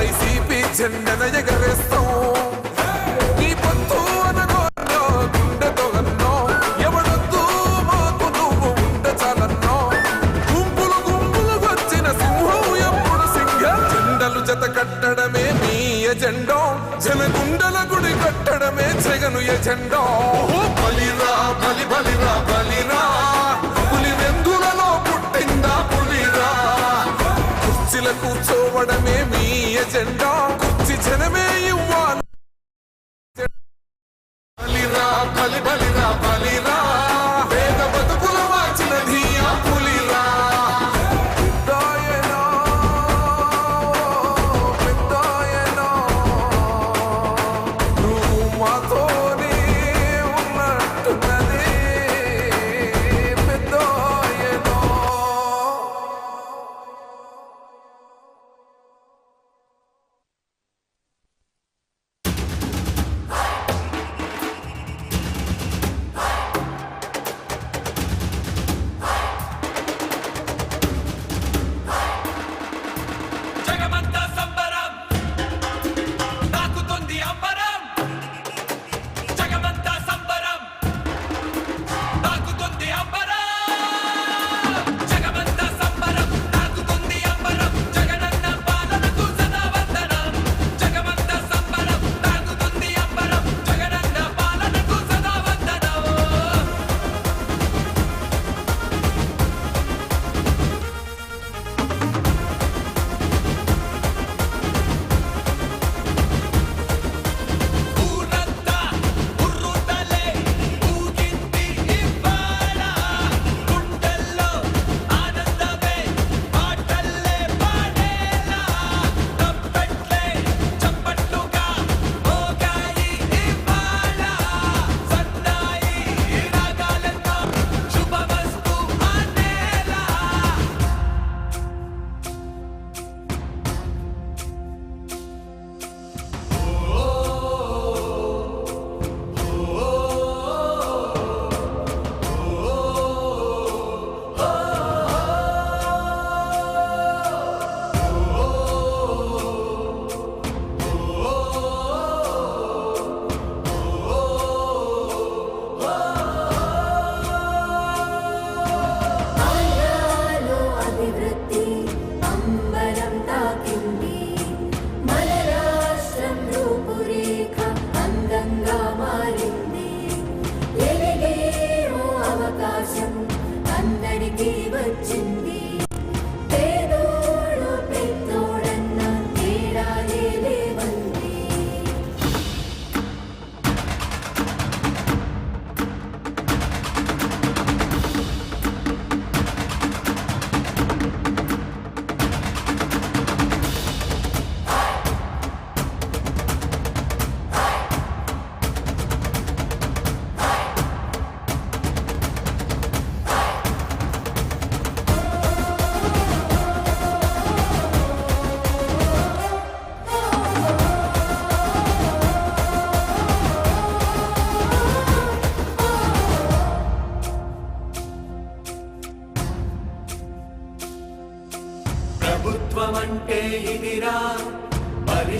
YCP జెండన ఎగరేస్తాం నీ పొత్తు అనగోన్నో గుండెతో అన్నో. ఎవడొద్దు మాకు నువ్వు ఉంటే చాలన్నో. గుంపులు గుంపులు వచ్చిన సింహం ఎప్పుడు సింగ జెండలు జత కట్టడమే మీ ఎజెండో. జనగుండల గుడి కట్టడమే జగను ఎజెండో. బలిరా బలి బలిరా మీ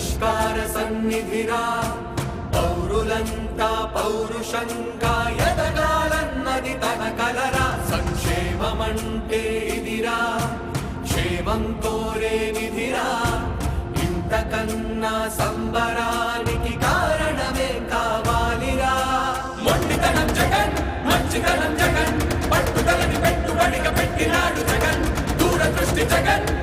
పరిష్కార సన్నిధిరా. పౌరులంతా పౌరుషంగా ఎదగాలన్నది తన కలరా. సంక్షేమమంటే ఇదిరా. క్షేమం కోరే నిధిరా. ఇంతకన్నా సంబరానికి కారణమే కావాలిరా. మొండితనం జగన్ మంచితనం జగన్. పట్టుదలని పెట్టుబడిగా పెట్టినాడు జగన్. దూరదృష్టి జగన్.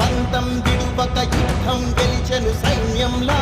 పంతం విడువక యుద్ధం గెలిచెను సైన్యంలా.